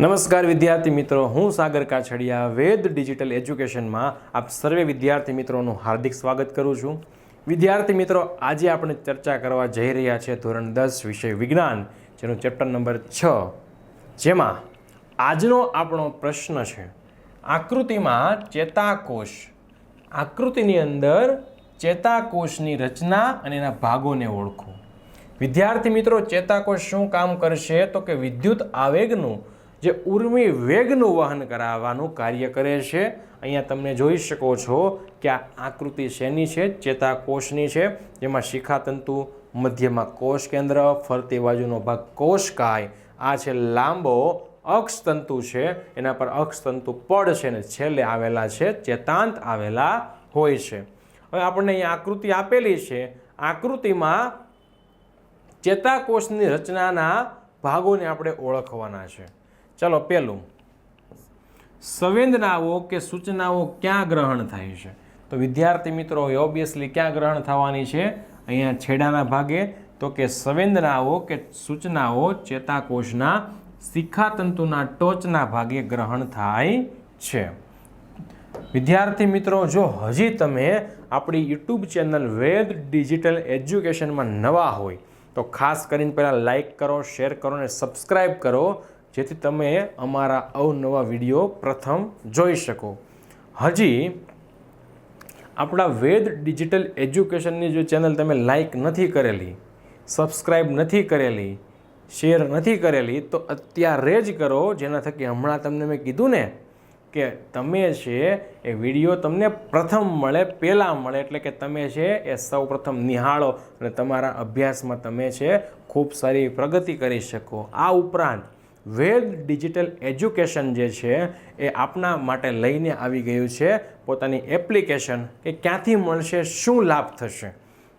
નમસ્કાર વિદ્યાર્થી મિત્રો, હું સાગર કાછડિયા, વેદ ડિજિટલ એજ્યુકેશનમાં આપ સર્વે વિદ્યાર્થી મિત્રોનું હાર્દિક સ્વાગત કરું છું. વિદ્યાર્થી મિત્રો, આજે આપણે ચર્ચા કરવા જઈ રહ્યા છે ધોરણ દસ વિષય વિજ્ઞાન, જેનું ચેપ્ટર નંબર છ. જેમાં આજનો આપણો પ્રશ્ન છે, આકૃતિમાં ચેતાકોષ. આકૃતિની અંદર ચેતાકોષની રચના અને એના ભાગોને ઓળખો. વિદ્યાર્થી મિત્રો, ચેતાકોષ શું કામ કરશે? તો કે વિદ્યુત આવેગનું જે ઉર્મી વેગનું વહન કરાવવાનું કાર્ય કરે છે. અહીંયા તમે જોઈ શકો છો કે આ આકૃતિ શેની છે? ચેતાકોષની છે. જેમાં શિખાતંતુ, મધ્યમાં કોષ કેન્દ્ર, ફરતી બાજુનો ભાગ કોષકાય આ છે લાંબો અક્ષતંતુ છે. એના પર અક્ષતંતુ પડ છે ને છેલ્લે આવેલા છે. ચેતાંત આવેલા હોય છે. હવે આપણને અહીંયા આકૃતિ આપેલી છે. આકૃતિમાં ચેતાકોષની રચનાના ભાગોને આપણે ઓળખવાના છે. ચાલો પહેલું સંવેદનાઓ કે સૂચનાઓ ક્યાં ગ્રહણ થાય છે? તો વિદ્યાર્થી મિત્રો ઓબ્વિયસલી ક્યાં ગ્રહણ થવાની છે? અહીંયા છેડાના ભાગે. તો કે સંવેદનાઓ કે સૂચનાઓ ચેતાકોષના શિખાતંતુના ટોચના ભાગે ગ્રહણ થાય છે. વિદ્યાર્થી મિત્રો, જો હજી તમે આપણી યુટ્યુબ ચેનલ વેદ ડિજિટલ એજ્યુકેશનમાં નવા હોય, તો ખાસ કરીને પહેલાં લાઈક કરો, શેર કરો અને સબસ્ક્રાઈબ કરો. જેથી તમે અમારા અવનવા વીડિયો પ્રથમ જોઈ શકો. હજી આપણા વેદ ડિજિટલ એજ્યુકેશનની જો ચેનલ તમે લાઈક નથી કરેલી સબસ્ક્રાઈબ નથી કરેલી, શેર નથી કરેલી, તો અત્યારે જ કરો. જેના થકી હમણાં તમને મેં કીધું ને કે તમે છે એ વીડિયો તમને પ્રથમ મળે, પહેલાં મળે, એટલે કે તમે છે એ સૌ પ્રથમ નિહાળો અને તમારા અભ્યાસમાં તમે છે ખૂબ સારી પ્રગતિ કરી શકો. આ ઉપરાંત વેદ ડિજિટલ એજ્યુકેશન જે છે એ આપના માટે લઈને આવી ગયું છે. પોતાની એપ્લિકેશન કે ક્યાંથી મળશે, શું લાભ થશે?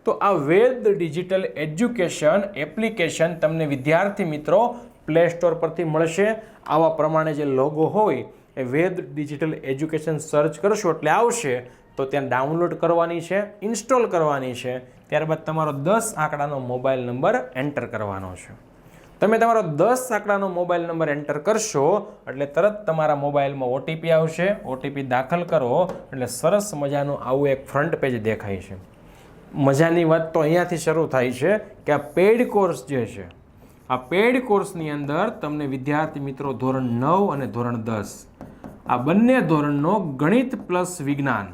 તો આ વેદ ડિજિટલ એજ્યુકેશન એપ્લિકેશન તમને વિદ્યાર્થી મિત્રો પ્લે સ્ટોર પરથી મળશે. આવા પ્રમાણે જે લોગો હોય, એ વેદ ડિજિટલ એજ્યુકેશન સર્ચ કરશો એટલે આવશે. તો ત્યાં ડાઉનલોડ કરવાની છે, ઇન્સ્ટોલ કરવાની છે. ત્યારબાદ તમારો દસ આંકડાનો મોબાઈલ નંબર એન્ટર કરવાનો છે. તમે તમારો દસ આંકડાનો મોબાઈલ નંબર એન્ટર કરશો, એટલે તરત તમારા મોબાઈલમાં ઓટીપી આવશે. ઓટીપી દાખલ કરો, એટલે સરસ મજાનું આવું એક ફ્રન્ટ પેજ દેખાય છે. મજાની વાત તો અહીંયાથી શરૂ થાય છે કે આ પેડ કોર્સ જે છે, આ પેઈડ કોર્સની અંદર તમને વિદ્યાર્થી મિત્રો ધોરણ નવ અને ધોરણ દસ, આ બંને ધોરણનો ગણિત પ્લસ વિજ્ઞાન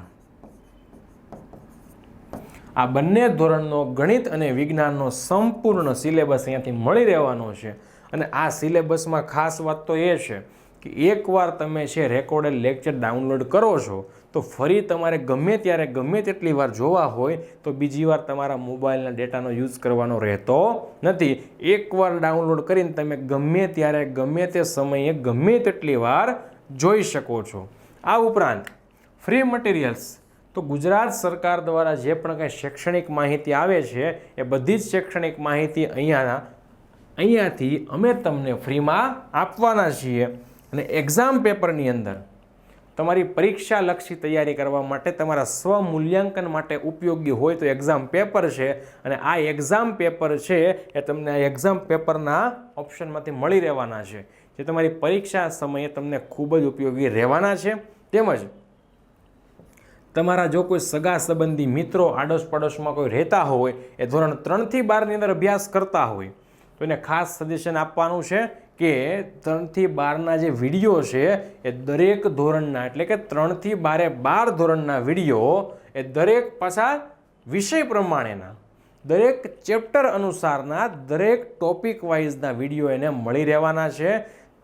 આ બંને ધોરણનો ગણિત અને વિજ્ઞાનનો સંપૂર્ણ સિલેબસ અહીંયાથી મળી રહેવાનો છે. અને આ સિલેબસમાં ખાસ વાત તો એ છે કે એકવાર તમે છે રેકોર્ડેડ લેક્ચર ડાઉનલોડ કરો છો, તો ફરી તમારે ગમે ત્યારે ગમે તેટલી વાર જોવા હોય, તો બીજી વાર તમારા મોબાઈલના ડેટાનો યુઝ કરવાનો રહેતો નથી. એકવાર ડાઉનલોડ કરીને તમે ગમે ત્યારે, ગમે તે સમયે, ગમે તેટલી વાર જોઈ શકો છો. આ ઉપરાંત ફ્રી મટીરિયલ્સ તો ગુજરાત સરકાર દ્વારા જે પણ કંઈ શૈક્ષણિક માહિતી આવે છે, એ બધી જ શૈક્ષણિક માહિતી અહીંયાના, અહીંયાથી અમે તમને ફ્રીમાં આપવાના છીએ. અને એક્ઝામ પેપરની અંદર તમારી પરીક્ષા લક્ષી તૈયારી કરવા માટે તમારા સ્વમૂલ્યાંકન માટે ઉપયોગી હોય તો એક્ઝામ પેપર છે. અને આ એક્ઝામ પેપર છે એ તમને આ એક્ઝામ પેપરના ઓપ્શનમાંથી મળી રહેવાના છે. જે તમારી પરીક્ષા સમયે તમને ખૂબ જ ઉપયોગી રહેવાના છે. તેમજ તમારા જો કોઈ સગા સંબંધી મિત્રો આડોશ પડોશમાં કોઈ રહેતા હોય, એ ધોરણ ત્રણથી બારની અંદર અભ્યાસ કરતા હોય, તો એને ખાસ સજેશન આપવાનું છે કે ત્રણથી બારના જે વીડિયો છે, એ દરેક ધોરણના, એટલે કે ત્રણથી બારે બાર ધોરણના વીડિયો, એ દરેક પાછા વિષય પ્રમાણેના, દરેક ચેપ્ટર અનુસારના, દરેક ટોપિક વાઇઝના વીડિયો એને મળી રહેવાના છે.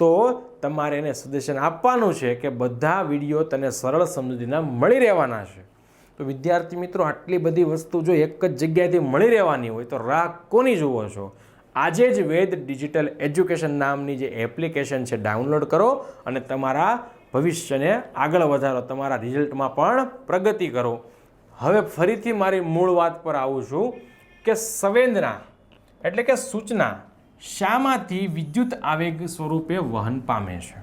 તો તમારે એને સજેશન આપવાનું છે કે બધા વીડિયો તને સરળ સમજૂતીના મળી રહેવાના છે. તો વિદ્યાર્થી મિત્રો, આટલી બધી વસ્તુ જો એક જ જગ્યાએથી મળી રહેવાની હોય તો રાહ કોની જુઓ છો? આજે જ વેદ ડિજિટલ એજ્યુકેશન નામની જે એપ્લિકેશન છે, ડાઉનલોડ કરો અને તમારા ભવિષ્યને આગળ વધારો, તમારા રિઝલ્ટમાં પણ પ્રગતિ કરો. હવે ફરીથી મારી મૂળ વાત પર આવું છું કે સંવેદના, એટલે કે સૂચના શામાંથી વિદ્યુત આવેગ સ્વરૂપે વહન પામે છે.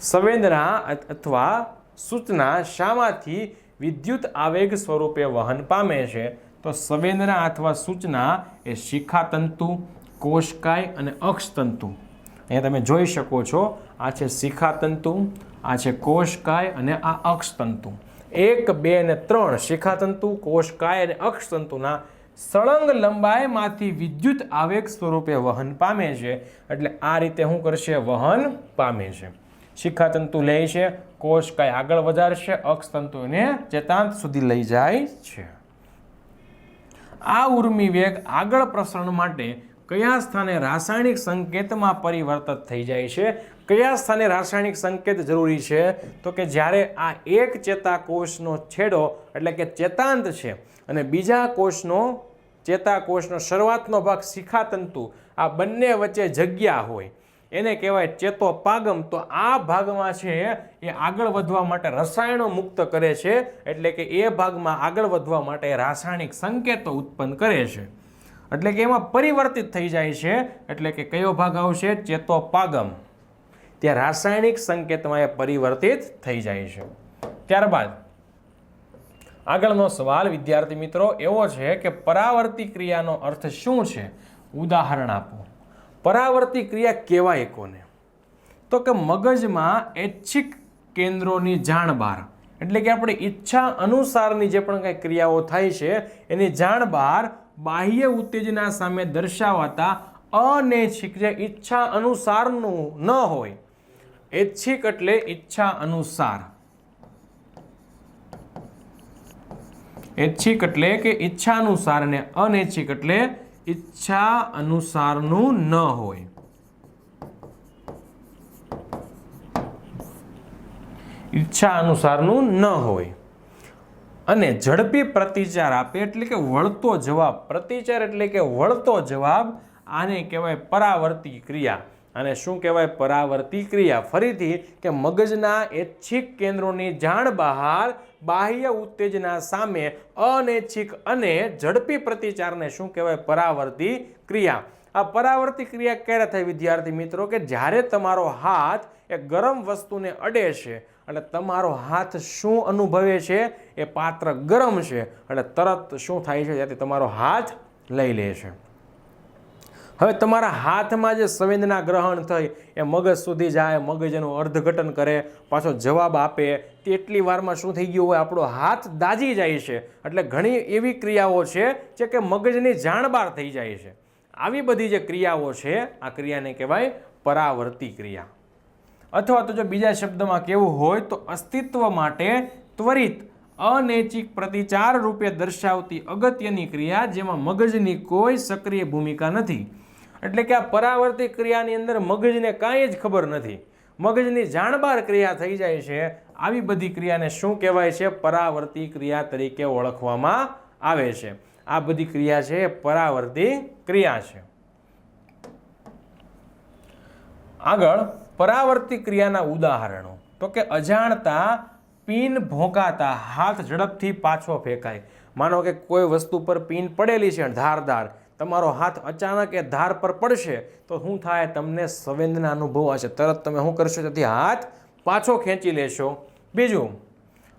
સંવેદના અથવા સૂચના શામાંથી વિદ્યુત આવેગ સ્વરૂપે વહન પામે છે, તો સંવેદના અથવા સૂચના એ શિખાતંતુ કોષકાય અને અક્ષતંતુ. અહીંયા તમે જોઈ શકો છો, આ છે શિખાતંતુ, આ છે કોષકાય અને આ અક્ષતંતુ. એક, બે અને ત્રણ શિખાતંતુ કોષકાય અને અક્ષતંતુના સળંગ લંબાઈમાંથી વિદ્યુત આવેગ સ્વરૂપે વહન પામે છે. એટલે આ રીતે શું કરશે? વહન પામે છે. શિખાતંતુ લે છે. કોષ કાંઈ આગળ વધારશે. અક્ષતંતુને ચેતાંત સુધી લઈ જાય છે. આ ઉર્મી વેગ આગળ પ્રસરણ માટે કયા સ્થાને રાસાયણિક સંકેતમાં પરિવર્તિત થઈ જાય છે? કયા સ્થાને રાસાયણિક સંકેત જરૂરી છે? તો કે જ્યારે આ એક ચેતાકોષનો છેડો એટલે કે ચેતાંત છે અને બીજા કોષનો ચેતાકોષનો શરૂઆતનો ભાગ શિખાતંતુ, આ બંને વચ્ચે જગ્યા હોય, એને કહેવાય ચેતોપાગમ. તો આ ભાગમાં છે એ આગળ વધવા માટે રસાયણો મુક્ત કરે છે, એટલે કે એ ભાગમાં આગળ વધવા માટે રાસાયણિક સંકેતો ઉત્પન્ન કરે છે. એટલે કે એમાં પરિવર્તિત થઈ જાય છે, એટલે કે કયો ભાગ આવશે? ચેતોપાગમ. ત્યાં રાસાયણિક સંકેતમાં એ પરિવર્તિત થઈ જાય છે. ત્યારબાદ, આગળનો સવાલ, વિદ્યાર્થી મિત્રો, એવો છે કે પરાવર્તી ક્રિયાનો અર્થ શું છે? ઉદાહરણ આપો. પરાવર્તી ક્રિયા કહેવાય કોને? તો કે મગજમાં ઐચ્છિક કેન્દ્રોની જાણ બહાર એટલે કે આપણે ઈચ્છા અનુસારની જે પણ કંઈ ક્રિયાઓ થાય છે, એની જાણ બહાર બાહ્ય ઉત્તેજના સામે દર્શાવાતા અનૈચ્છિક, જે ઈચ્છા અનુસારનું ન હોય ઐચ્છિક એટલે ઈચ્છા અનુસાર. ઐચ્છિક એટલે કે ઈચ્છા અનુસાર અને અનૈચ્છિક એટલે ઈચ્છા અનુસારનું ન હોય. ઈચ્છા અનુસારનું ન હોય. અને ઝડપી પ્રતિચાર આપે એટલે કે વળતો જવાબ. પ્રતિચાર એટલે કે વળતો જવાબ, આને કહેવાય પરાવર્તી ક્રિયા. અને શું કહેવાય, પરાવર્તી ક્રિયા. ફરીથી કે મગજના ઐચ્છિક કેન્દ્રોની જાણ બહાર, બાહ્ય ઉત્તેજના સામે અનૈચ્છિક અને ઝડપી પ્રતિચારને શું કહેવાય, પરાવર્તી ક્રિયા. આ પરાવર્તી ક્રિયા ક્યારે થાય વિદ્યાર્થી મિત્રો? કે જ્યારે તમારો હાથ એ ગરમ વસ્તુને અડે છે એટલે તમારો હાથ શું અનુભવે છે? એ પાત્ર ગરમ છે એટલે તરત શું થાય છે? ત્યાંથી તમારો હાથ લઈ લે છે. હવે તમારા હાથમાં જે સંવેદના ગ્રહણ થઈ, એ મગજ સુધી જાય, મગજ એનું અર્થઘટન કરે, પાછો જવાબ આપે, તેટલી વારમાં શું થઈ ગયું હોય, આપણો હાથ દાજી જાય છે. એટલે ઘણી એવી ક્રિયાઓ છે જે કે મગજની જાણબાર થઈ જાય છે. આવી બધી જે ક્રિયાઓ છે, આ ક્રિયાને કહેવાય પરાવર્તી ક્રિયા. અથવા તો જો બીજા શબ્દમાં કેવું હોય, તો અસ્તિત્વ માટે ત્વરિત અનૈચિક પ્રતિચાર રૂપે દર્શાવતી અગત્યની ક્રિયા, જેમાં મગજની કોઈ સક્રિય ભૂમિકા નથી. એટલે કે આ પરાવર્તિત ક્રિયાની અંદર મગજને કાંઈ જ ખબર નથી. મગજની જાણબાર ક્રિયા થઈ જાય છે. આવી બધી ક્રિયાને શું કહેવાય છે? પરાવર્તી ક્રિયા તરીકે ઓળખવામાં આવે છે. આ બધી ક્રિયા છે એ પરાવર્તી ક્રિયા છે. આગળ પરાવર્તી ક્રિયાના ઉદાહરણો. તો કે અજાણતા પિન ભોંકાતા, હાથ ઝડપથી પાછો ફેંકાય. માનો કે કોઈ વસ્તુ પર પિન પડેલી છે, ધારદાર. તમારો હાથ અચાનક એ ધાર પર પડશે, તો શું થાય? તમને સંવેદના અનુભવ હશે. તરત તમે શું કરશો? તેથી હાથ પાછો ખેંચી લેશો. બીજું,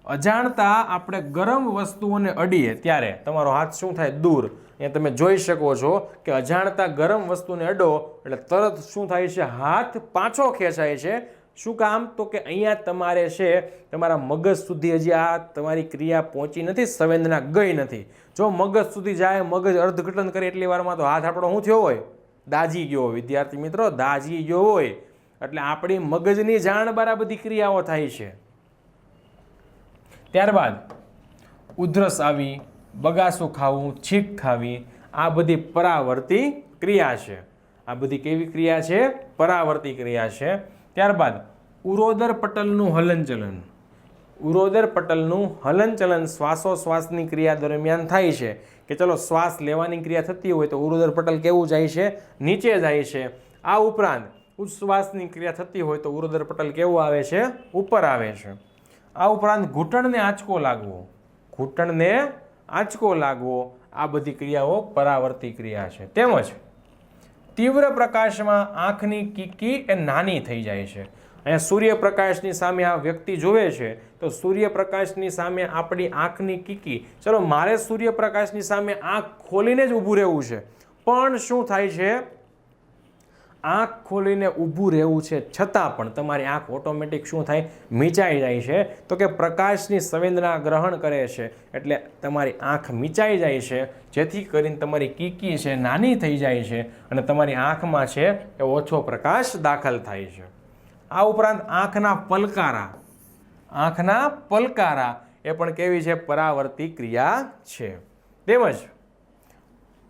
અજાણતા આપણે ગરમ વસ્તુઓને અડીએ ત્યારે તમારો હાથ શું થાય? દૂર. એ તમે જોઈ શકો છો કે અજાણતા ગરમ વસ્તુને અડો, એટલે તરત શું થાય છે? હાથ પાછો ખેંચાય છે. શું કામ? તો કે અહીંયા તમારે છે, તમારા મગજ સુધી હજી આ તમારી ક્રિયા પહોંચી નથી, સંવેદના ગઈ નથી. જો મગજ સુધી જાય, મગજ અર્ધઘટન કરે એટલી વારમાં તો હાથ આપણો શું થયો હોય? દાજી ગયો હોય. વિદ્યાર્થી મિત્રો દાજી ગયો હોય. એટલે આપણી મગજની જાણ બારા બધી ક્રિયાઓ થાય છે. ત્યારબાદ, ઉધરસ આવી, બગાસું ખાવું, છીક ખાવી, આ બધી પરાવર્તી ક્રિયા છે. આ બધી કેવી ક્રિયા છે? પરાવર્તી ક્રિયા છે. ત્યારબાદ ઉરોદર પટલનું હલનચલન. ઉરોદર પટલનું હલનચલન શ્વાસોશ્વાસની ક્રિયા દરમિયાન થાય છે કે ચલો શ્વાસ લેવાની ક્રિયા થતી હોય તો ઉરોદર પટલ કેવું જાય છે? નીચે જાય છે. આ ઉપરાંત ઉચ્છ્વાસની ક્રિયા થતી હોય તો ઉરોદર પટલ કેવું આવે છે? ઉપર આવે છે. આ ઉપરાંત ઘૂંટણને આંચકો લાગવો. ઘૂંટણને આંચકો લાગવો. આ બધી ક્રિયાઓ પરાવર્તી ક્રિયા છે. તેમજ તીવ્ર પ્રકાશમાં આંખની કીકી એ નાની થઈ જાય છે. અહીંયા સૂર્યપ્રકાશની સામે આ વ્યક્તિ જોવે છે, તો સૂર્યપ્રકાશની સામે આપણી આંખની કીકી ચલો, મારે સૂર્યપ્રકાશની સામે આંખ ખોલીને જ ઊભું રહેવું છે. પણ શું થાય છે? આંખ ખોલીને ઊભું રહેવું છે છતાં પણ તમારી આંખ ઓટોમેટિક શું થાય? મીચાઈ જાય છે. તો કે પ્રકાશની સંવેદના ગ્રહણ કરે છે. એટલે તમારી આંખ મીચાઈ જાય છે. જેથી કરીને તમારી કીકી છે નાની થઈ જાય છે અને તમારી આંખમાં છે એ ઓછો પ્રકાશ દાખલ થાય છે. આ ઉપરાંત આંખના પલકારા. આંખના પલકારા એ પણ કેવી છે? પરાવર્તી ક્રિયા છે. તેમજ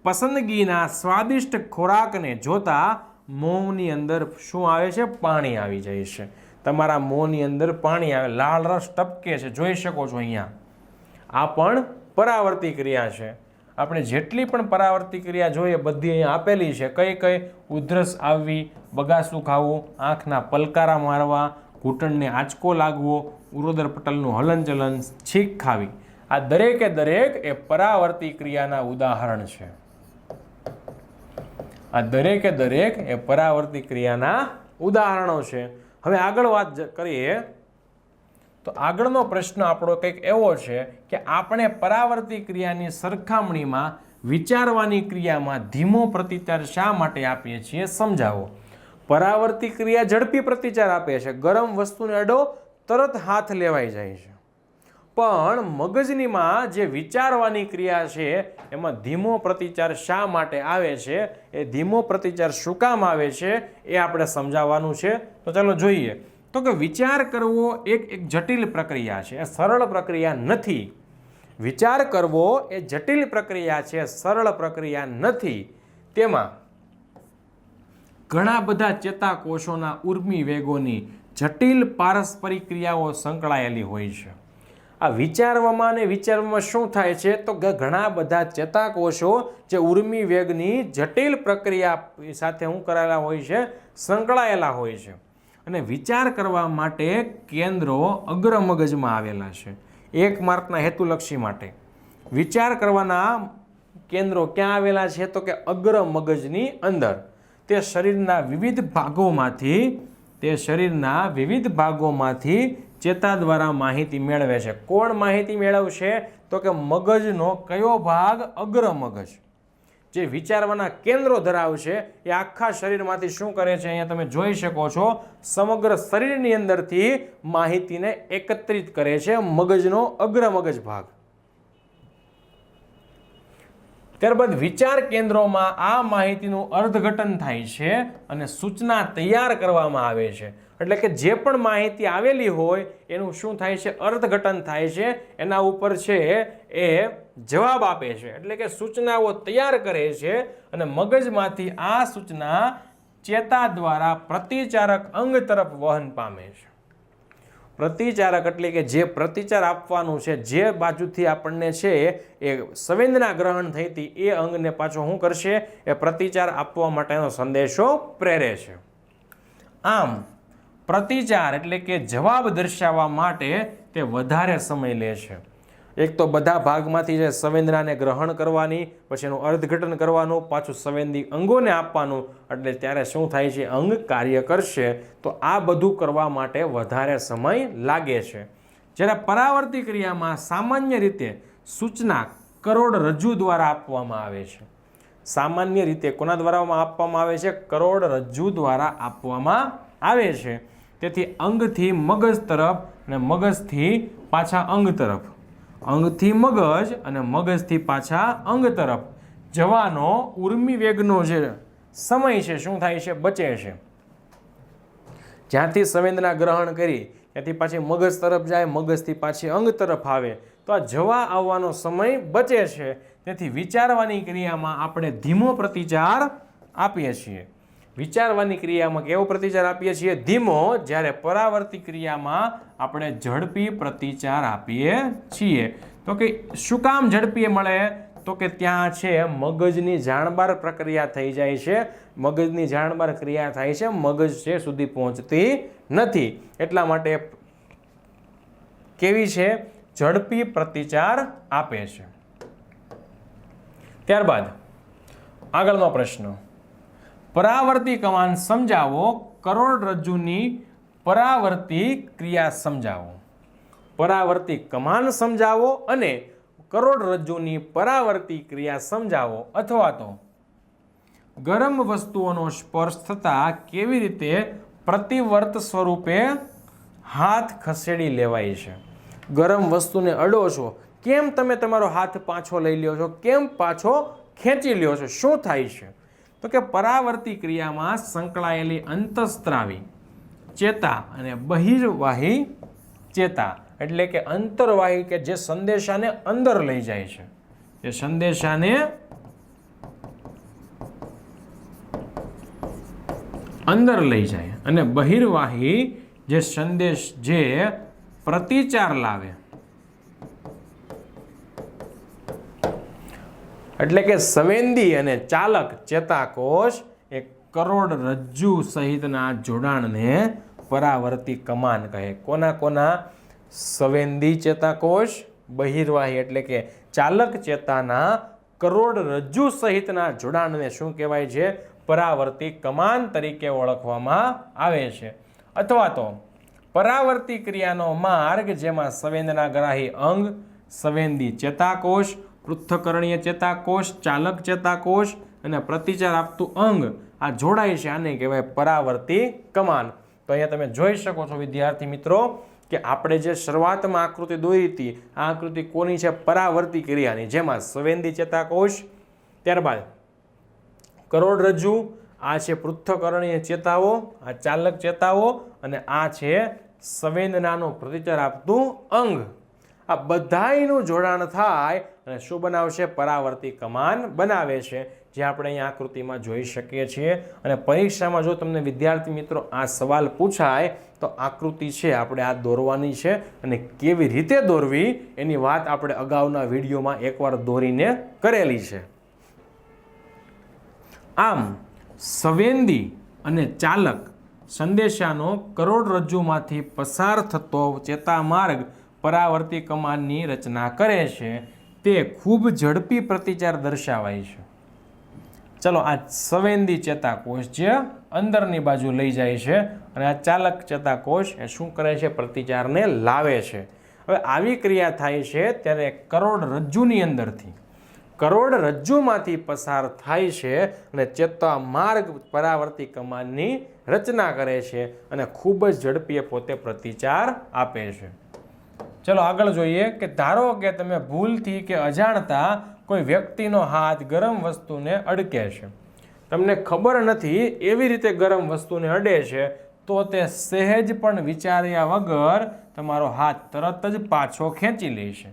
પસંદગીના સ્વાદિષ્ટ ખોરાકને જોતા મોંની અંદર શું આવે છે? પાણી આવી જાય છે. તમારા મોંની અંદર પાણી આવે. લાલ રસ ટપકે છે. જોઈ શકો છો અહીંયા. આ પણ પરાવર્તી ક્રિયા છે. આપણે જેટલી પણ પરાવર્તી ક્રિયા જોઈએ, બધી અહીંયા આપેલી છે. કઈ કઈ? ઉધરસ આવવી, બગાસું ખાવું, આંખના પલકારા મારવા, ઘૂંટણને આંચકો લાગવો, ઉરોદર પટલનું હલનચલન, છીક ખાવી. આ દરેકે દરેક એ પરાવર્તી ક્રિયાના ઉદાહરણ છે. આ દરેકે દરેક એ પરાવર્તી ક્રિયાના ઉદાહરણો છે. હવે આગળ વાત કરીએ, તો આગળનો પ્રશ્ન આપણો કંઈક એવો છે કે આપણે પરાવર્તી ક્રિયાની સરખામણીમાં વિચારવાની ક્રિયામાં ધીમો પ્રતિચાર શા માટે આપીએ છીએ સમજાવો. પરાવર્તી ક્રિયા ઝડપી પ્રતિચાર આપે છે. ગરમ વસ્તુને અડો, તરત હાથ લેવાઈ જાય છે. પણ મગજનીમાં જે વિચારવાની ક્રિયા છે, એમાં ધીમો પ્રતિચાર શા માટે આવે છે? એ ધીમો પ્રતિચાર શું કામ આવે છે, એ આપણે સમજાવવાનું છે. તો ચાલો જોઈએ. તો કે વિચાર કરવો એક એક જટિલ પ્રક્રિયા છે, એ સરળ પ્રક્રિયા નથી. વિચાર કરવો એ જટિલ પ્રક્રિયા છે સરળ પ્રક્રિયા નથી. તેમાં ઘણા બધા ચેતાકોષોના ઉર્મી વેગોની જટિલ પારસ્પરિક ક્રિયાઓ સંકળાયેલી હોય છે. આ વિચારવામાં અને વિચારવામાં શું થાય છે? તો ઘણા બધા ચેતાકોષો જે ઉર્મી વેગની જટિલ પ્રક્રિયા સાથે શું કરાયેલા હોય છે, સંકળાયેલા હોય છે. અને વિચાર કરવા માટે કેન્દ્રો અગ્ર મગજમાં આવેલા છે, એક માર્કના હેતુલક્ષી માટે. વિચાર કરવાના કેન્દ્રો ક્યાં આવેલા છે? તો કે અગ્ર મગજની અંદર. તે શરીરના વિવિધ ભાગોમાંથી, તે શરીરના વિવિધ ભાગોમાંથી ચેતા દ્વારા માહિતી મેળવે છે. કોણ માહિતી મેળવશે? તો કે મગજનો કયો ભાગ? અગ્ર મગજ. જે વિચારવાના કેન્દ્રો ધરાવશે, એ આખા શરીરમાંથી શું કરે છે? અહીંયા તમે જોઈ શકો છો. સમગ્ર શરીરની અંદરથી માહિતીને એકત્રિત કરે છે મગજનો અગ્ર મગજ ભાગ. ત્યારબાદ વિચાર કેન્દ્રોમાં આ માહિતીનું અર્થઘટન થાય છે અને સૂચના તૈયાર કરવામાં આવે છે. એટલે કે જે પણ માહિતી આવેલી હોય, એનું શું થાય છે? અર્થઘટન થાય છે. એના ઉપર છે એ જવાબ આપે છે. એટલે કે સૂચનાઓ તૈયાર કરે છે અને મગજમાંથી આ સૂચના ચેતા દ્વારા પ્રતિચારક અંગ તરફ વહન પામે છે. પ્રતિચારક એટલે કે જે પ્રતિચાર આપવાનું છે, જે બાજુથી આપણને છે એ સંવેદના ગ્રહણ થઈ હતી એ અંગને પાછો શું કરશે? એ પ્રતિચાર આપવા માટેનો સંદેશો પ્રેરે છે. આમ પ્રતિચાર એટલે કે જવાબ દર્શાવવા માટે તે વધારે સમય લે છે. એક તો બધા ભાગમાંથી જે સંવેદનાને ગ્રહણ કરવાની, પછી એનું અર્થઘટન કરવાનું, પાછું સંવેદી અંગોને આપવાનું, એટલે ત્યારે શું થાય છે, અંગ કાર્ય કરશે, તો આ બધું કરવા માટે વધારે સમય લાગે છે. જ્યારે પરાવર્તી ક્રિયામાં સામાન્ય રીતે સૂચના કરોડરજ્જુ દ્વારા આપવામાં આવે છે. સામાન્ય રીતે કોના દ્વારા આપવામાં આવે છે? કરોડરજ્જુ દ્વારા આપવામાં આવે છે. તેથી અંગથી મગજ તરફ અને મગજથી પાછા અંગ તરફ. અંગથી મગજ અને મગજથી પાછા અંગ તરફ. જવાનો ઉર્મી વેગનો જે સમય છે, શું થાય છે, બચે છે. જ્યાંથી સંવેદના ગ્રહણ કરી, ત્યાંથી પાછી મગજ તરફ જાય, મગજથી પાછી અંગ તરફ આવે, તો આ જવા આવવાનો સમય બચે છે. તેથી વિચારવાની ક્રિયામાં આપણે ધીમો પ્રતિચાર આપીએ છીએ. વિચારવાની ક્રિયામાં કેવો પ્રતિચાર આપીએ છીએ? ધીમો, જ્યારે પરાવર્તી ક્રિયામાં આપણે ઝડપી પ્રતિચાર આપીએ છીએ. તો કે શું કામ ઝડપી મળે? તો કે ત્યાં છે મગજની જાણબાર પ્રક્રિયા થઈ જાય છે. મગજની જાણબાર ક્રિયા થાય છે. મગજ છે સુધી પહોંચતી નથી. એટલા માટે કેવી છે? ઝડપી પ્રતિચાર આપે છે. ત્યારબાદ આગળનો પ્રશ્ન. પરાવર્તી કમાન સમજાવો કરોડરજ્જુની પરાવર્તી ક્રિયા સમજાવો. પરાવર્તી કમાન સમજાવો અને કરોડરજ્જુની પરાવર્તી ક્રિયા સમજાવો. અથવા તો ગરમ વસ્તુઓનો સ્પર્શ થતાં કેવી રીતે પ્રતિવર્ત સ્વરૂપે હાથ ખસેડી લેવાય છે? ગરમ વસ્તુને અડો છો કેમ તમે તમારો હાથ પાછો લઈ લ્યો છો? કેમ પાછો ખેંચી લ્યો છો? શું થાય છે? તો કે પરાવર્તી ક્રિયામાં સંકળાયેલી અંતસ્ત્રાવી, ચેતા અને બહિર્વાહી ચેતા એટલે કે અંતરવાહી કે જે સંદેશાને અંદર લઈ જાય છે. જે સંદેશાને અંદર લઈ જાય અને બહિર્વાહી જે સંદેશ જે પ્રતિચાર લાવે એટલે કે સંવેદી અને ચાલક ચેતાકોષ એ કરોડરજ્જુ સહિતના જોડાણને પરાવર્તી કમાન કહે. કોના કોના? સંવેદી ચેતાકોષ, બહિર્વાહી એટલે કે ચાલક ચેતાના કરોડરજ્જુ સહિતના જોડાણને શું કહેવાય છે? પરાવર્તી કમાન તરીકે ઓળખવામાં આવે છે. અથવા તો પરાવર્તી ક્રિયાનો માર્ગ જેમાં સંવેદનાગ્રાહી અંગ, સંવેદી ચેતાકોષ પૃથ્થકરણીય ચેતાકોષ, ચાલક ચેતાકોષ અને પ્રતિચાર આપતું અંગ આ જોડાય છે આને કહેવાય પરાવર્તી કમાન. તો અહીંયા તમે જોઈ શકો છો વિદ્યાર્થી મિત્રો કે આપણે જે શરૂઆતમાં આકૃતિ દોરી હતી, આ આકૃતિ કોની છે? પરાવર્તી ક્રિયાની. જેમાં સંવેદી ચેતાકોષ, ત્યારબાદ કરોડરજ્જુ આ છે પૃથ્થકરણીય ચેતાઓ, આ ચાલક ચેતાઓ અને આ છે સંવેદનાનો પ્રતિચાર આપતું અંગ. આ બધાયનું જોડાણ થાય અને શું બનાવશે? પરાવર્તી કમાન બનાવે છે, જે આપણે અહીં આકૃતિમાં જોઈ શકીએ છીએ. અને પરીક્ષામાં જો તમને વિદ્યાર્થી મિત્રો આ સવાલ પૂછાય, તો આકૃતિ છે આપણે આ દોરવાની છે. અને કેવી રીતે દોરવી, એની વાત આપણે અગાઉના વિડીયોમાં એકવાર દોરીને કરેલી છે. આમ, સંવેદી અને ચાલક સંદેશાનો કરોડરજ્જુમાંથી પસાર થતો ચેતામાર્ગ પરાવર્તી કમાનની રચના કરે છે. તે ખૂબ ઝડપી પ્રતિચાર દર્શાવાય છે. ચલો, આ સંવેદી ચેતાકોષ જે અંદરની બાજુ લઈ જાય છે અને આ ચાલક ચેતાકોષ એ શું કરે છે? પ્રતિચારને લાવે છે. હવે આવી ક્રિયા થાય છે ત્યારે કરોડરજ્જુની અંદરથી. કરોડરજ્જુમાંથી પસાર થાય છે અને ચેતા માર્ગ પરાવર્તી કમાનની રચના કરે છે અને ખૂબ જ ઝડપીએ પોતે પ્રતિચાર આપે છે. ચલો આગળ જોઈએ કે ધારો કે તમે ભૂલથી કે અજાણતા કોઈ વ્યક્તિનો હાથ ગરમ વસ્તુને અડકે છે. તમને ખબર નથી એવી રીતે ગરમ વસ્તુને અડે છે, તો તે સહેજ પણ વિચાર્યા વગર તમારો હાથ તરત જ પાછો ખેંચી લે છે.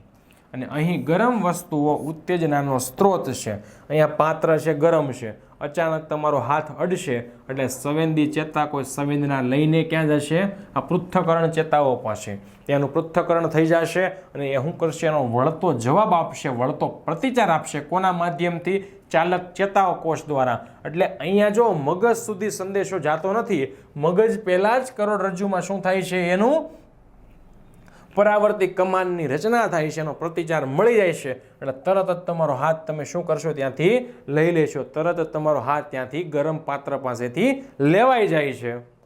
અને અહીં ગરમ વસ્તુઓ ઉત્તેજનાનો સ્ત્રોત છે. અહીંયા પાત્ર છે, ગરમ છે. અચાનક તમારો હાથ અડશે એટલે સંવેદી ચેતા કોઈ સંવેદના લઈને ક્યાં જશે? આ પૃથ્થકરણ ચેતાઓ પાસે. ત્યાંનું પૃથ્થકરણ થઈ જશે અને એ શું કરશે? એનો વળતો જવાબ આપશે, વળતો પ્રતિચાર આપશે કોના માધ્યમથી? ચાલક ચેતાઓ કોષ દ્વારા. એટલે અહીંયા જો મગજ સુધી સંદેશો જાતો નથી, મગજ પહેલાં જ કરોડરજ્જુમાં શું થાય છે? એનું પરાવર્તી કમાનની રચના થાય છે, એનો પ્રતિચાર મળી જાય છે. એટલે તરત જ તમારો હાથ તમે શું કરશો ત્યાંથી લઈ લેશો. તરત જ તમારો હાથ ત્યાંથી ગરમ પાત્ર પાસેથી લેવાઈ જાય છે.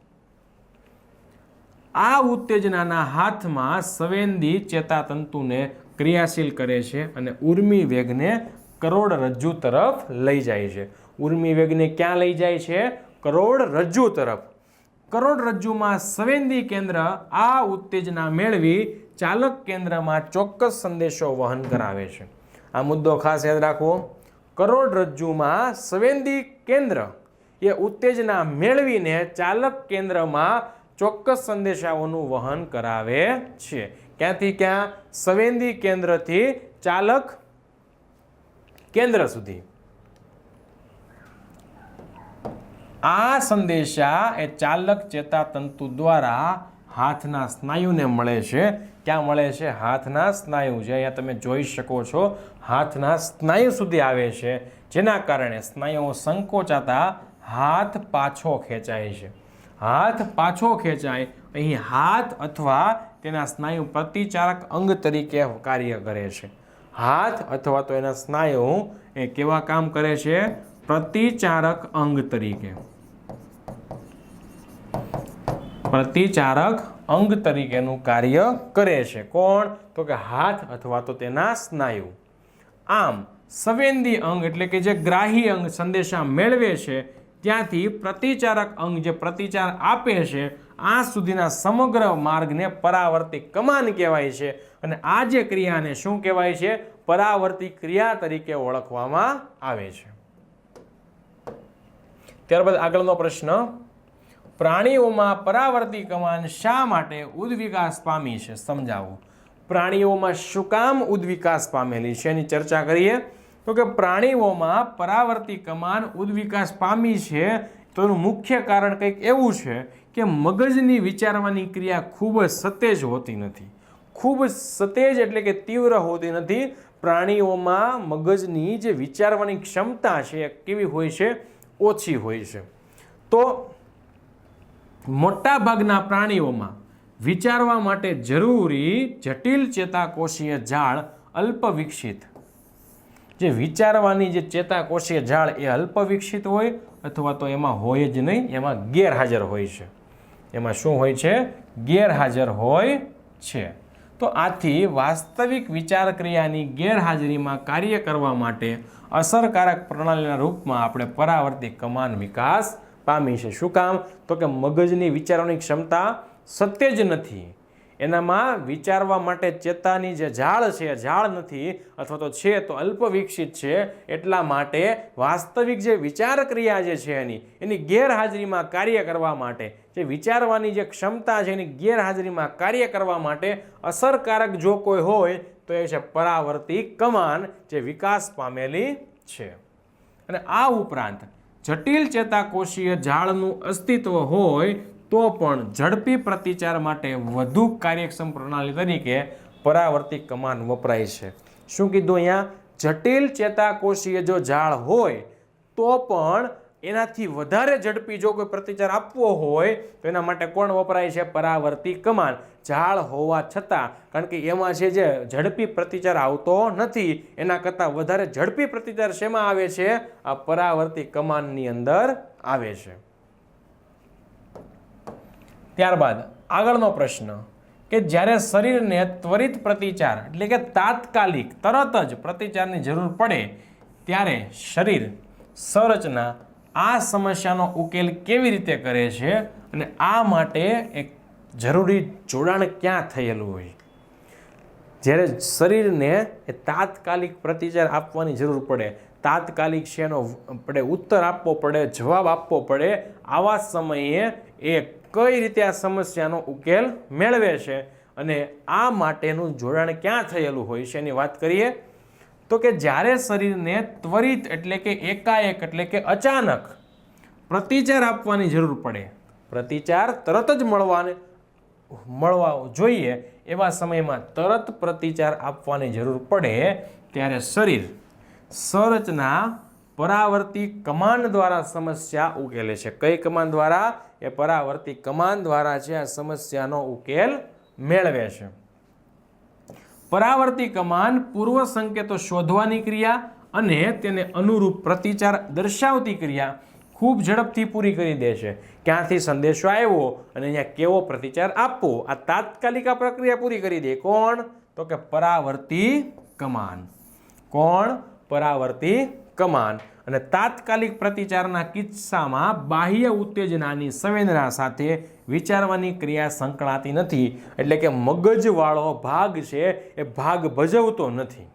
આ ઉત્તેજનાના હાથમાં સંવેદી ચેતાતંતુને ક્રિયાશીલ કરે છે અને ઉર્મી વેગને કરોડરજ્જુ તરફ લઈ જાય છે. ઉર્મી વેગને ક્યાં લઈ જાય છે? કરોડરજ્જુ તરફ. કરોડરજ્જુમાં સંવેદી કેન્દ્ર આ ઉત્તેજના મેળવી ચાલક કેન્દ્રમાં ચોક્કસ સંદેશો વહન કરાવે છે. આ મુદ્દો ખાસ યાદ રાખવો. કરોડરજ્જુમાં સંવેદી કેન્દ્ર એ ઉત્તેજના મેળવીને ચાલક કેન્દ્રમાં ચોક્કસ સંદેશાઓનું વહન કરાવે છે. ક્યાંથી ક્યાં? સંવેદી કેન્દ્રથી ચાલક કેન્દ્ર સુધી. આ સંદેશા એ ચાલક ચેતાતંતુ દ્વારા હાથના સ્નાયુને મળે છે. ક્યાં મળે છે? હાથના સ્નાયુ જે અહીંયા તમે જોઈ શકો છો. હાથના સ્નાયુ સુધી આવે છે. જેના કારણે સ્નાયુઓ સંકોચાતા હાથ પાછો ખેંચાય છે. હાથ પાછો ખેંચાય, અહીં હાથ અથવા તેના સ્નાયુ પ્રતિચારક અંગ તરીકે કાર્ય કરે છે. હાથ અથવા તો એના સ્નાયુ એ કેવા કામ કરે છે? પ્રતિચારક અંગ તરીકે. પ્રતિચારક અંગ તરીકેનું કાર્ય કરે છે. કોણ? તો કે હાથ અથવા તો તેના સ્નાયુ. આમ, સંવેદી અંગ એટલે કે જે ગ્રાહી અંગ સંદેશા મેળવે છે, ત્યાંથી પ્રતિચારક અંગ જે પ્રતિચાર આપે છે, આ સુધીના સમગ્ર માર્ગને પરાવર્તી કમાન કહેવાય છે. અને આ જે ક્રિયાને શું કહેવાય છે? પરાવર્તી ક્રિયા તરીકે ઓળખવામાં આવે છે. ત્યારબાદ આગળનો પ્રશ્ન પ્રાણીઓમાં પરાવર્તી કમાન શા માટે ઉદ્વિકાસ પામી છે? સમજાવો. પ્રાણીઓમાં શું કામ ઉદ્વિકાસ પામેલી છે? એની ચર્ચા કરીએ. તો કે પ્રાણીઓમાં પરાવર્તી કમાન ઉદ્વિકાસ પામી છે, તો એનું મુખ્ય કારણ કંઈક એવું છે કે મગજની વિચારવાની ક્રિયા ખૂબ જ સતેજ હોતી નથી. ખૂબ સતેજ એટલે કે તીવ્ર હોતી નથી. પ્રાણીઓમાં મગજની જે વિચારવાની ક્ષમતા છે, એ કેવી હોય છે? ઓછી હોય છે. તો મોટા ભાગના પ્રાણીઓમાં વિચારવા માટે જરૂરી જટિલ ચેતાકોષીય જાળ અલ્પવિકસિત. જે વિચારવાની જે ચેતાકોષીય જાળ એ અલ્પવિકસિત હોય અથવા તો એમાં હોય જ નહીં, એમાં ગેરહાજર હોય છે. એમાં શું હોય છે? ગેરહાજર હોય છે. તો આથી વાસ્તવિક વિચાર ક્રિયાની ગેરહાજરીમાં કાર્ય કરવા માટે અસરકારક પ્રણાલીના રૂપમાં આપણે પરાવર્તી કમાન વિકાસ પામી છે શું કામ? તો કે મગજની વિચારવાની ક્ષમતા સત્ય જ નથી. એનામાં વિચારવા માટે ચેતાની જે ઝાડ છે ઝાડ નથી, અથવા તો છે તો અલ્પ વિકસિત છે. એટલા માટે વાસ્તવિક જે વિચાર ક્રિયા જે છે એની એની ગેરહાજરીમાં કાર્ય કરવા માટે, જે વિચારવાની જે ક્ષમતા છે એની ગેરહાજરીમાં કાર્ય કરવા માટે અસરકારક જો કોઈ હોય, તો એ છે પરાવર્તી કમાન જે વિકાસ પામેલી છે. અને આ ઉપરાંત જટિલ ચેતાકોષીય જાળનું અસ્તિત્વ હોય તો પણ ઝડપી પ્રતિચાર માટે વધુ કાર્યક્ષમ પ્રણાલી તરીકે પરાવર્તી કમાન વપરાય છે. શું કીધું અહીંયા? જટિલ ચેતાકોષીય જો ઝાળ હોય તો પણ એનાથી વધારે ઝડપી જો કોઈ પ્રતિચાર આપવો હોય, તો એના માટે કોણ વપરાય છે? પરાવર્તી કમાન ઝાડ હોવા છતાં, કારણ કે એમાં છે જે ઝડપી પ્રતિચાર આવતો નથી, એના કરતાં વધારે ઝડપી પ્રતિચાર શેમાં આવે છે? આ પરાવર્તી કમાનની અંદર આવે છે. ત્યારબાદ આગળનો પ્રશ્ન કે જ્યારે શરીરને ત્વરિત પ્રતિચાર, એટલે કે તાત્કાલિક, તરત જ પ્રતિચારની જરૂર પડે, ત્યારે શરીર સંરચના આ સમસ્યાનો ઉકેલ કેવી રીતે કરે છે અને આ માટે એક જરૂરી જોડાણ ક્યાં થયેલું હોય? જ્યારે શરીરને એ તાત્કાલિક પ્રતિચાર આપવાની જરૂર પડે, તાત્કાલિક છે એનો પડે, ઉત્તર આપવો પડે, જવાબ આપવો પડે, આવા સમયે એ કઈ રીતે આ સમસ્યાનો ઉકેલ મેળવે છે અને આ માટેનું જોડાણ ક્યાં થયેલું હોય છે એની વાત કરીએ તો કે જ્યારે શરીરને ત્વરિત એટલે કે એકાએક એટલે કે અચાનક પ્રતિચાર આપવાની જરૂર પડે, પ્રતિચાર તરત જ મળવાને, મળવા જોઈએ એવા સમયમાં તરત પ્રતિચાર આપવાની જરૂર પડે, ત્યારે શરીર સંરચના પરાવર્તી કમાન દ્વારા સમસ્યા ઉકેલે છે. કઈ કમાન દ્વારા? એ પરાવર્તી કમાન દ્વારા છે આ સમસ્યાનો ઉકેલ મેળવે છે. પરાવર્તી કમાન પૂર્વ સંકેતો શોધવાની ક્રિયા અને તેને અનુરૂપ પ્રતિચાર દર્શાવતી ક્રિયા ખૂબ ઝડપથી પૂરી કરી દે છે. ક્યાંથી સંદેશો આવ્યો અને અહીંયા કેવો પ્રતિચાર આપવો? આ તાત્કાલિક આ પ્રક્રિયા પૂરી કરી દે. કોણ? તો કે પરાવર્તી કમાન. કોણ? પરાવર્તી કમાન. અને તાત્કાલિક પ્રતિચારના કિસ્સામાં બાહ્ય ઉત્તેજનાની સંવેદના સાથે વિચારવાની ક્રિયા સંકળાતી નથી. એટલે કે મગજવાળો ભાગ છે એ ભાગ ભજવતો નથી.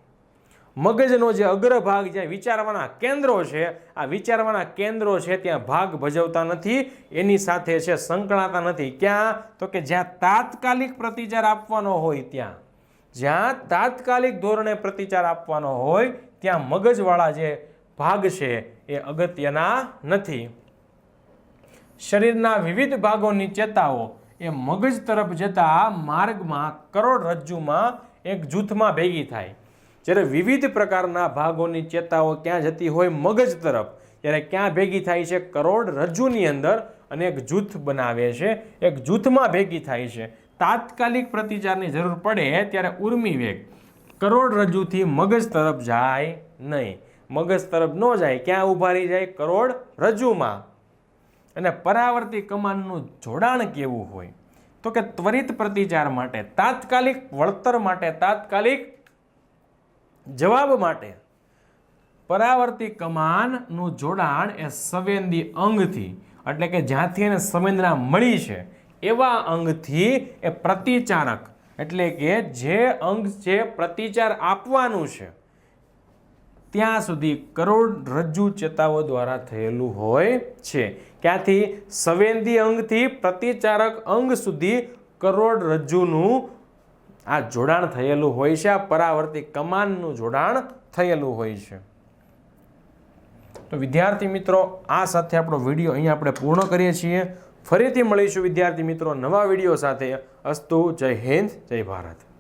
મગજનો જે અગ્રભાગ જ્યાં વિચારવાના કેન્દ્રો છે, આ વિચારવાના કેન્દ્રો છે ત્યાં ભાગ ભજવતા નથી. એની સાથે છે સંકળાતા નથી. ક્યાં? તો કે જ્યાં તાત્કાલિક પ્રતિચાર આપવાનો હોય ત્યાં. જ્યાં તાત્કાલિક ધોરણે પ્રતિચાર આપવાનો હોય, ત્યાં મગજવાળા જે ભાગ છે એ અગત્યના નથી. શરીરના વિવિધ ભાગોની ચેતાઓ એ મગજ તરફ જતા માર્ગમાં કરોડરજ્જુમાં એક જૂથમાં ભેગી થાય. જ્યારે વિવિધ પ્રકારના ભાગોની ચેતાઓ ક્યાં જતી હોય મગજ તરફ, ત્યારે ક્યાં ભેગી થાય છે કરોડરજ્જુની અંદર અને એક જૂથ બનાવે છે, એક જૂથમાં ભેગી થાય છે. તાત્કાલિક પ્રતિચારની જરૂર પડે ત્યારે ઉર્મી વેગ. કરોડરજ્જુથી મગજ તરફ જાય નહીં. મગજ તરફ ન જાય, ક્યાં ઊભા રહી જાય? કરોડ રજ્જુમાં. અને પરાવર્તી કમાનનું જોડાણ કેવું હોય? તો કે ત્વરિત પ્રતિચાર માટે, તાત્કાલિક વળતર માટે, તાત્કાલિક જવાબ માટે. પરાવર્તી કમાનનું જોડાણ એ સંવેદી અંગથી, એટલે કે જ્યાંથી એને સંવેદના મળી છે, એવા અંગથી એ પ્રતિચારક. એટલે કે જે અંગ છે પ્રતિચાર આપવાનું છે ત્યાં સુધી કરોડરજ્જુ ચેતાવો દ્વારા થયેલું હોય છે. ક્યાંથી? સંવેદી અંગથી પ્રતિચારક અંગ સુધી કરોડરજ્જુનું આ જોડાણ થયેલું હોય છે. આ પરાવર્તી કમાનનું જોડાણ થયેલું હોય છે. તો વિદ્યાર્થી મિત્રો, આ સાથે આપણો વીડિયો અહીંયા આપણે પૂર્ણ કરીએ છીએ. ફરીથી મળીશું વિદ્યાર્થી મિત્રો નવા વીડિયો સાથે. અસ્તુ, જય હિન્દ, જય ભારત.